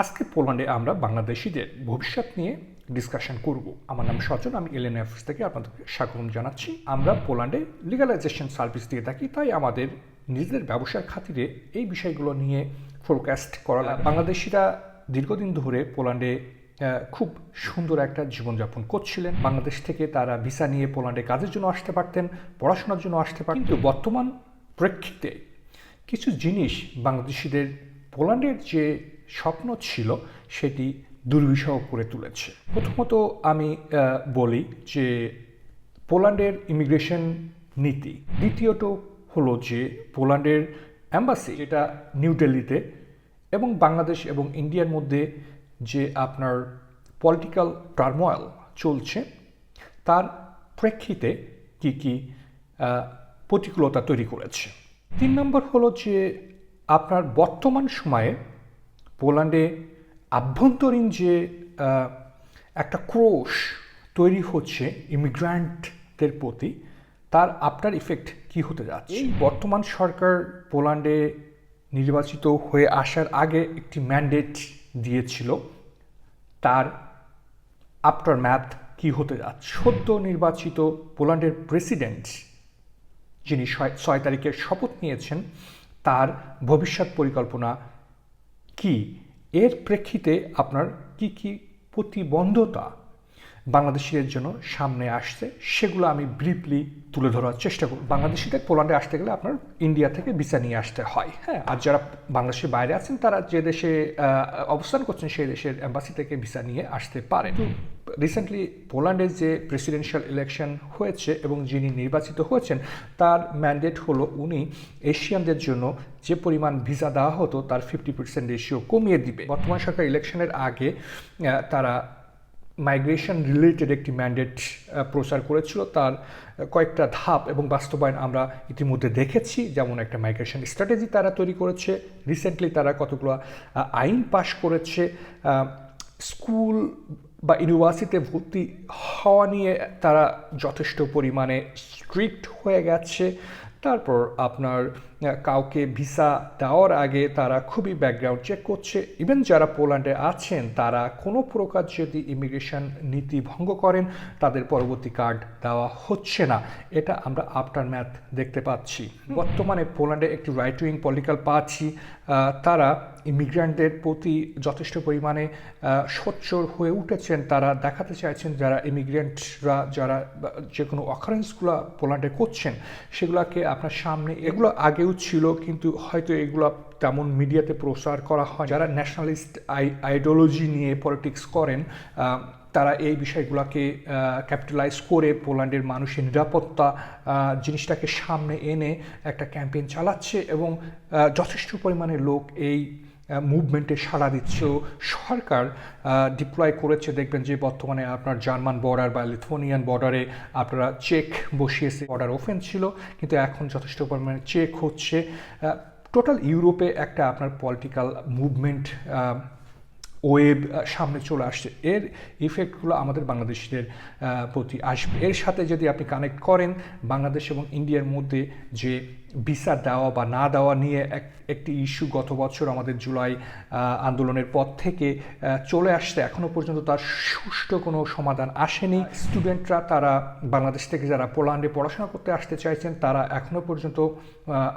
আজকে পোল্যান্ডে আমরা বাংলাদেশিদের ভবিষ্যৎ নিয়ে ডিসকাশন করব। আমার নাম সজন আমি এলএন অফিস থেকে আপনাদেরকে স্বাগতম জানাচ্ছি। আমরা পোল্যান্ডে লিগালাইজেশন সার্ভিস দিয়ে থাকি, তাই আমাদের নিজেদের ব্যবসার খাতিরে এই বিষয়গুলো নিয়ে ফোরকাস্ট করা। বাংলাদেশিরা দীর্ঘদিন ধরে পোল্যান্ডে খুব সুন্দর একটা জীবনযাপন করছিলেন। বাংলাদেশ থেকে তারা ভিসা নিয়ে পোল্যান্ডে কাজের জন্য আসতে পারতেন, পড়াশোনার জন্য আসতে পারতেন। কিন্তু বর্তমান প্রেক্ষিতে কিছু জিনিস বাংলাদেশিদের, পোল্যান্ডের যে স্বপ্ন ছিল সেটি দুর্বিষহ করে তুলেছে। প্রথমত আমি বলি যে পোল্যান্ডের ইমিগ্রেশন নীতি। দ্বিতীয়ত হলো যে পোল্যান্ডের অ্যাম্বাসি যেটা নিউ দিল্লিতে, এবং বাংলাদেশ এবং ইন্ডিয়ার মধ্যে যে আপনার পলিটিক্যাল টার্মোয়াল চলছে, তার প্রেক্ষিতে কি কি প্রতিকূলতা তৈরি করেছে। তিন নম্বর হলো যে আপনার বর্তমান সময়ে পোল্যান্ডে আভ্যন্তরীণ যে একটা ক্রোশ তৈরি হচ্ছে ইমিগ্রান্টদের প্রতি, তার আফটার ইফেক্ট কি হতে যাচ্ছে? এই বর্তমান সরকার পোল্যান্ডে নির্বাচিত হয়ে আসার আগে একটি ম্যান্ডেট দিয়েছিল, তার আফটার ম্যাথ কি হতে যাচ্ছে? সদ্য নির্বাচিত পোল্যান্ডের প্রেসিডেন্ট যিনি ছয় ছয় তারিখে শপথ নিয়েছেন, তার ভবিষ্যৎ পরিকল্পনা কি? এর প্রেক্ষিতে আপনার কি কি প্রতিবন্ধতা বাংলাদেশিদের জন্য সামনে আসছে সেগুলো আমি ব্রিফলি তুলে ধরার চেষ্টা করব। বাংলাদেশিদের পোল্যান্ডে আসতে গেলে আপনার ইন্ডিয়া থেকে ভিসা নিয়ে আসতে হয় হ্যাঁ? আর যারা বাংলাদেশের বাইরে আছেন তারা যে দেশে অবস্থান করছেন সেই দেশের অ্যাম্বাসি থেকে ভিসা নিয়ে আসতে পারেন। রিসেন্টলি পোল্যান্ডের যে প্রেসিডেন্সিয়াল ইলেকশন হয়েছে এবং যিনি নির্বাচিত হয়েছেন, তার ম্যান্ডেট হলো উনি এশিয়ানদের জন্য যে পরিমাণ ভিসা দেওয়া হতো, তার ফিফটি পার্সেন্ট রেশিও কমিয়ে দিবে। বর্তমান সরকার ইলেকশনের আগে তারা মাইগ্রেশন রিলেটেড একটি ম্যান্ডেট প্রচার করেছিল। তার কয়েকটা ধাপ এবং বাস্তবায়ন আমরা ইতিমধ্যে দেখেছি। যেমন একটা মাইগ্রেশন স্ট্র্যাটেজি তারা তৈরি করেছে। রিসেন্টলি তারা কতগুলো আইন পাশ করেছে। স্কুল বা ইউনিভার্সিটিতে ভর্তি হওয়া নিয়ে তারা যথেষ্ট পরিমাণে স্ট্রিক্ট হয়ে গেছে। তারপর আপনার কাউকে ভিসা দেওয়ার আগে তারা খুবই ব্যাকগ্রাউন্ড চেক করছে। ইভেন যারা পোল্যান্ডে আছেন তারা কোনো প্রকার যদি ইমিগ্রেশন নীতি ভঙ্গ করেন তাদের পরবর্তী কার্ড দেওয়া হচ্ছে না। এটা আমরা আফটার ম্যাথ দেখতে পাচ্ছি। বর্তমানে পোল্যান্ডে একটি রাইট উইং পলিটিক্যাল পাচ্ছি তারা ইমিগ্রান্টদের প্রতি যথেষ্ট পরিমাণে সোচ্চর হয়ে উঠেছেন। তারা দেখাতে চাইছেন যারা ইমিগ্রেন্টরা যারা যে কোনো অকারেন্সগুলো পোল্যান্ডে করছেন সেগুলোকে আপনার সামনে, এগুলো আগেও ছিল, কিন্তু হয়তো এগুলো তেমন মিডিয়াতে প্রচার করা হয় যারা ন্যাশনালিস্ট আই আইডিওলজি নিয়ে পলিটিক্স করেন তারা এই বিষয়গুলোকে ক্যাপিটালাইজ করে পোল্যান্ডের মানুষের নিরাপত্তা জিনিসটাকে সামনে এনে একটা ক্যাম্পেইন চালাচ্ছে এবং যথেষ্ট পরিমাণে লোক এই মুভমেন্টে সাড়া দিচ্ছে। সরকার ডিপ্লয় করেছে। দেখবেন যে বর্তমানে আপনার জার্মান বর্ডার বা লিথুয়ানিয়ান বর্ডারে আপনারা চেক বসিয়েছে। বর্ডার ওপেন ছিল, কিন্তু এখন যথেষ্ট পরিমাণে চেক হচ্ছে। টোটাল ইউরোপে একটা আপনার পলিটিক্যাল মুভমেন্ট ওয়েব সামনে চলে আসছে। এর ইফেক্টগুলো আমাদের বাংলাদেশিদের প্রতি আসবে। এর সাথে যদি আপনি কানেক্ট করেন, বাংলাদেশ এবং ইন্ডিয়ার মধ্যে যে ভিসা দেওয়া বা না দেওয়া নিয়ে এক, একটি ইস্যু গত বছর আমাদের জুলাই আন্দোলনের পর থেকে চলে আসছে। এখনও পর্যন্ত তার সুষ্ঠু কোনো সমাধান আসেনি। স্টুডেন্টরা তারা বাংলাদেশ থেকে যারা পোল্যান্ডে পড়াশোনা করতে আসতে চাইছেন, তারা এখনও পর্যন্ত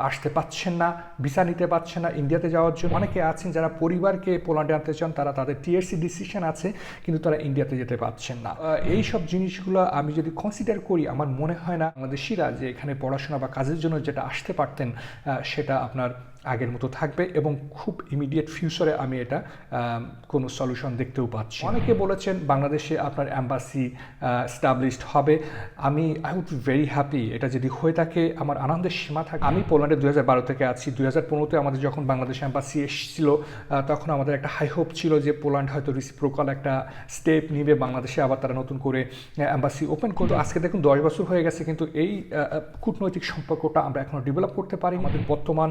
আসতে পাচ্ছেন না ভিসা নিতে পারছেন না। ইন্ডিয়াতে যাওয়ার জন্য অনেকে আছেন যারা পরিবারকে পোল্যান্ডে আনতে চান, তারা তাদের টিএসসি ডিসিশন আছে, কিন্তু তারা ইন্ডিয়াতে যেতে পারছেন না। এই সব জিনিসগুলো আমি যদি কনসিডার করি, আমার মনে হয় না বাংলাদেশিরা যে এখানে পড়াশোনা বা কাজের জন্য যেটা আসতে পারতেন সেটা আপনার আগের মতো থাকবে এবং খুব ইমিডিয়েট ফিউচারে আমি এটা কোনো সলিউশন দেখতেও পাচ্ছি অনেকে বলেছেন বাংলাদেশে আপনার অ্যাম্বাসি স্টাবলিশড হবে। আমি আই উড ভেরি হ্যাপি এটা যদি হয়ে থাকে আমার আনন্দের সীমা থাকে। আমি পোল্যান্ডে দু হাজার বারো থেকে আছি। দুই হাজার পনেরোতে আমাদের যখন বাংলাদেশ অ্যাম্বাসি এসেছিল তখন আমাদের একটা হাই হোপ ছিল যে পোল্যান্ড হয়তো রিসিপ্রোকাল একটা স্টেপ নিবে। বাংলাদেশে আবার তারা নতুন করে অ্যাম্বাসি ওপেন করতো আজকে দেখুন দশ বছর হয়ে গেছে কিন্তু এই কূটনৈতিক সম্পর্কটা আমরা এখনও ডেভেলপ করতে পারি আমাদের বর্তমান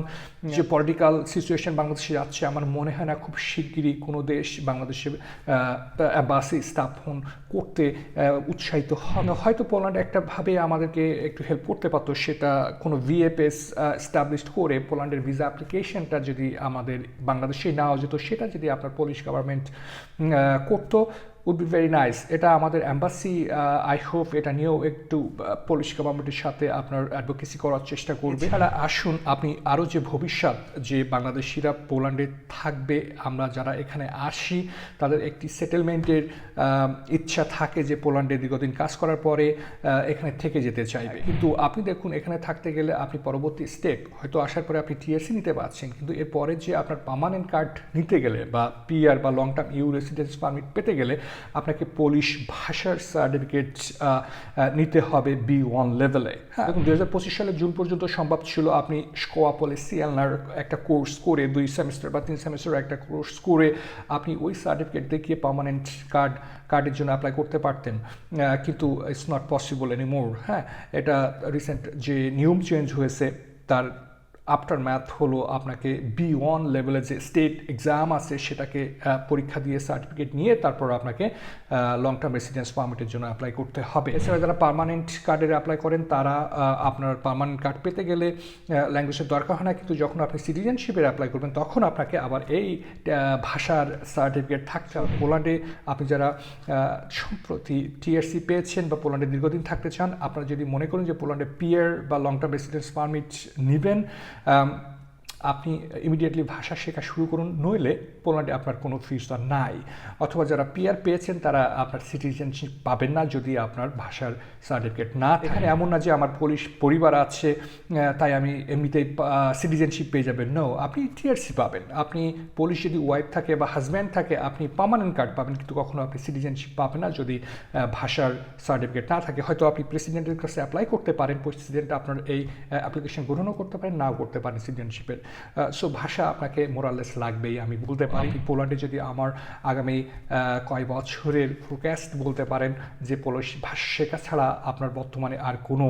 যে পলিটিক্যাল সিচুয়েশন বাংলাদেশে যাচ্ছে, আমার মনে হয় না খুব শিগগিরই কোনো দেশ বাংলাদেশে বাসে স্থাপন করতে উৎসাহিত হবে। হয়তো পোল্যান্ড একটা ভাবে আমাদেরকে একটু হেল্প করতে পারতো, সেটা কোনো ভিএফএস এস্টাবলিশড করে পোল্যান্ডের ভিসা অ্যাপ্লিকেশনটা যদি আমাদের বাংলাদেশে নেওয়া যেত, সেটা যদি আপনার পোলিশ গভর্নমেন্ট করতো। উড বি ভেরি নাইস এটা আমাদের অ্যাম্বাসি আই হোপ এটা নিয়েও একটু পুলিশ গভর্নমেন্টের সাথে আপনার অ্যাডভোকেসি করার চেষ্টা করবে। এছাড়া আসুন আপনি আরও যে ভবিষ্যৎ যে বাংলাদেশিরা পোল্যান্ডে থাকবে আমরা যারা এখানে আসি তাদের একটি সেটেলমেন্টের ইচ্ছা থাকে যে পোল্যান্ডে দীর্ঘদিন কাজ করার পরে এখানে থেকে যেতে চাইবে। কিন্তু আপনি দেখুন এখানে থাকতে গেলে আপনি পরবর্তী স্টেপ হয়তো আসার পরে আপনি টিএসসি নিতে পারছেন কিন্তু এরপরে যে আপনার পার্মানেন্ট কার্ড নিতে গেলে বা পিআর বা long term EU residence permit পেতে গেলে আপনাকে পোলিশ ভাষার সার্টিফিকেট নিতে হবে বি ওয়ান লেভেলে হ্যাঁ। দু হাজার পঁচিশ সালে জুন পর্যন্ত সম্ভব ছিল আপনি স্কোয়াপলে সিএলনার একটা কোর্স করে দুই সেমিস্টার বা তিন সেমিস্টার একটা কোর্স করে আপনি ওই সার্টিফিকেট দেখিয়ে পার্মানেন্ট কার্ড কার্ডের জন্য অ্যাপ্লাই করতে পারতেন। কিন্তু ইটস নট পসিবল এনিমোর হ্যাঁ। এটা রিসেন্ট যে নিয়ম চেঞ্জ হয়েছে তার আফটার ম্যাথ হলো আপনাকে বি ওয়ান লেভেলের যে স্টেট এক্সাম আছে, সেটাকে পরীক্ষা দিয়ে সার্টিফিকেট নিয়ে তারপর আপনাকে লং টার্ম রেসিডেন্স পারমিটের জন্য অ্যাপ্লাই করতে হবে। এছাড়া যারা পার্মানেন্ট কার্ডের অ্যাপ্লাই করেন, তারা আপনার পার্মানেন্ট কার্ড পেতে গেলে ল্যাঙ্গুয়েজের দরকার হয় না। কিন্তু যখন আপনি সিটিজেনশিপের অ্যাপ্লাই করবেন, তখন আপনাকে আবার এই ভাষার সার্টিফিকেট থাকতে হবে। পোল্যান্ডে আপনি যারা সম্প্রতি টিআরসি পেয়েছেন বা পোল্যান্ডে দীর্ঘদিন থাকতে চান, আপনারা যদি মনে করেন যে পোল্যান্ডে পিয়ার বা লং টার্ম রেসিডেন্স পারমিট নেবেন আম, আপনি ইমিডিয়েটলি ভাষা শেখা শুরু করুন নইলে পোল্যান্ডে আপনার কোনো ফিস আর নাই। অথবা যারা পিয়ার পেয়েছেন তারা আপনার সিটিজেনশিপ পাবেন না যদি আপনার ভাষার সার্টিফিকেট না এখানে এমন না যে আমার পুলিশ পরিবার আছে তাই আমি এমনিতেই সিটিজেনশিপ পেয়ে যাবেন। নো আপনি টিআরসি পাবেন। আপনি পুলিশ যদি ওয়াইফ থাকে বা হাজব্যান্ড থাকে আপনি পার্মানেন্ট কার্ড পাবেন কিন্তু কখনো আপনি সিটিজেনশিপ পাবেন না যদি ভাষার সার্টিফিকেট না থাকে। হয়তো আপনি প্রেসিডেন্টের কাছে অ্যাপ্লাই করতে পারেন প্রেসিডেন্ট আপনার এই অ্যাপ্লিকেশন গ্রহণও করতে পারেন নাও করতে পারেন সিটিজেনশিপের সো ভাষা আপনাকে মোরালেস লাগবেই আমি বলতে পারি। পোল্যান্ডে যদি আমার আগামী কয় বছরের ফোরকাস্ট বলতে পারেন যে পোলিশ ভাষা শেখা ছাড়া আপনার বর্তমানে আর কোনো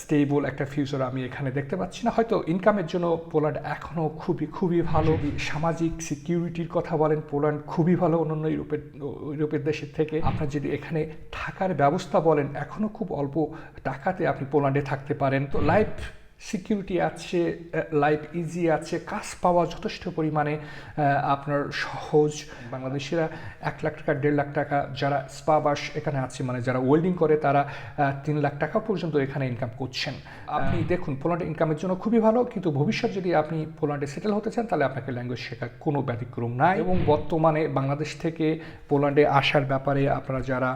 স্টেবল একটা ফিউচার আমি এখানে দেখতে পাচ্ছি না। হয়তো ইনকামের জন্য পোল্যান্ড এখনও খুবই খুবই ভালো। সামাজিক সিকিউরিটির কথা বলেন পোল্যান্ড খুবই ভালো অন্যান্য ইউরোপের ইউরোপের দেশের থেকে। আপনার যদি এখানে থাকার ব্যবস্থা বলেন এখনও খুব অল্প টাকাতে আপনি পোল্যান্ডে থাকতে পারেন। তো লাইফ সিকিউরিটি আছে লাইফ ইজি আছে কাজ পাওয়া যথেষ্ট পরিমাণে আপনার সহজ। বাংলাদেশিরা এক লাখ টাকা দেড় লাখ টাকা যারা স্পাবাস এখানে আছে মানে যারা ওয়েল্ডিং করে তারা তিন লাখ টাকা পর্যন্ত এখানে ইনকাম করছেন। আপনি দেখুন পোল্যান্ডে ইনকামের জন্য খুবই ভালো কিন্তু ভবিষ্যৎ যদি আপনি পোল্যান্ডে সেটেল হতে চান তাহলে আপনাকে ল্যাঙ্গুয়েজ শেখার কোনো ব্যতিক্রম নাই। এবং বর্তমানে বাংলাদেশ থেকে পোল্যান্ডে আসার ব্যাপারে আপনারা যারা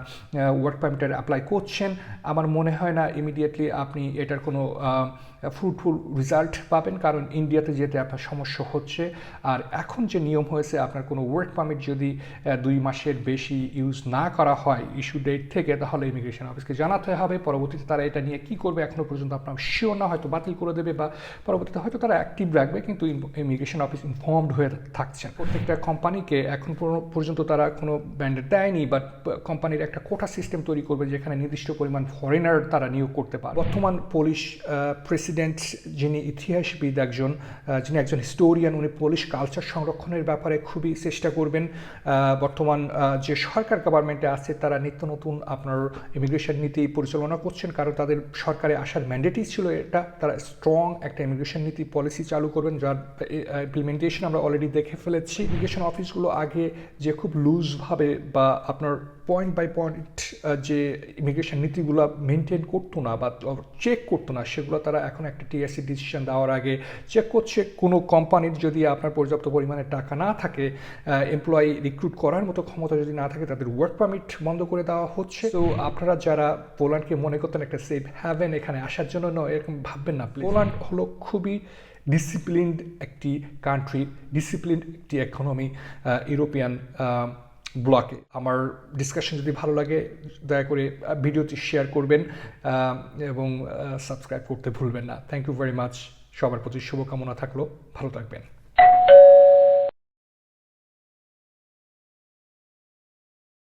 ওয়ার্ক পারমিটের অ্যাপ্লাই করছেন আমার মনে হয় না ইমিডিয়েটলি আপনি এটার কোনো ফ্রুটফুল রেজাল্ট পাবেন, কারণ ইন্ডিয়াতে যেতে আপনার সমস্যা হচ্ছে। আর এখন যে নিয়ম হয়েছে, আপনার কোনো ওয়ার্ক পারমিট যদি দুই মাসের বেশি ইউজ না করা হয় ইস্যু ডেট থেকে, তাহলে ইমিগ্রেশন অফিসকে জানাতে হবে। পরবর্তীতে তারা এটা নিয়ে কি করবে এখনও পর্যন্ত আপনার শিওর না, হয়তো বাতিল করে দেবে বা পরবর্তীতে হয়তো তারা অ্যাক্টিভ রাখবে, কিন্তু ইমিগ্রেশন অফিস ইনফর্মড হয়ে থাকছেন। প্রত্যেকটা কোম্পানিকে এখন পর্যন্ত তারা কোনো ব্যান্ডেড দেয়নি বাট কোম্পানির একটা কোটা সিস্টেম তৈরি করবে, যেখানে নির্দিষ্ট পরিমাণ ফরেনার তারা নিয়োগ করতে পারে বর্তমান পুলিশ প্রেসিডেন্ট যিনি ইতিহাসবিদ একজন যিনি একজন হিস্টোরিয়ান উনি পুলিশ কালচার সংরক্ষণের ব্যাপারে খুবই চেষ্টা করবেন। বর্তমান যে সরকার গভর্নমেন্টে আছে, তারা নিত্য নতুন আপনার ইমিগ্রেশন নীতি পরিচালনা করছেন। কারণ তাদের সরকারে আসার ম্যান্ডেটই ছিল এটা। তারা স্ট্রং একটা ইমিগ্রেশন নীতি পলিসি চালু করবেন, যার ইমপ্লিমেন্টেশন আমরা অলরেডি দেখে ফেলেছি। ইমিগ্রেশন অফিসগুলো আগে যে খুব লুজভাবে বা আপনার পয়েন্ট বাই পয়েন্ট যে ইমিগ্রেশন নীতিগুলো মেনটেন করতো না বা চেক করতো না, সেগুলো তারা এখন একটা টিএসসি ডিসিশন দেওয়ার আগে চেক করছে, কোনো কোম্পানির যদি আপনার পর্যাপ্ত পরিমাণে টাকা না থাকে এমপ্লয়ি রিক্রুট করার মতো ক্ষমতা যদি না থাকে, তাদের ওয়ার্ক পারমিট বন্ধ করে দেওয়া হচ্ছে। তো আপনারা যারা পোল্যান্ডকে মনে করতেন একটা সেফ হ্যাভেন এখানে আসার জন্য নয় এরকম ভাববেন না পোল্যান্ড হলো খুবই ডিসিপ্লিনড একটি কান্ট্রি ডিসিপ্লিনড একটি ইকোনমি ইউরোপিয়ান ব্লকে। আমার ডিসকাশন যদি ভালো লাগে, দয়া করে ভিডিওটি শেয়ার করবেন এবং সাবস্ক্রাইব করতে ভুলবেন না। থ্যাংক ইউ ভেরি মাচ সবার প্রতি শুভকামনা থাকল। ভালো থাকবেন।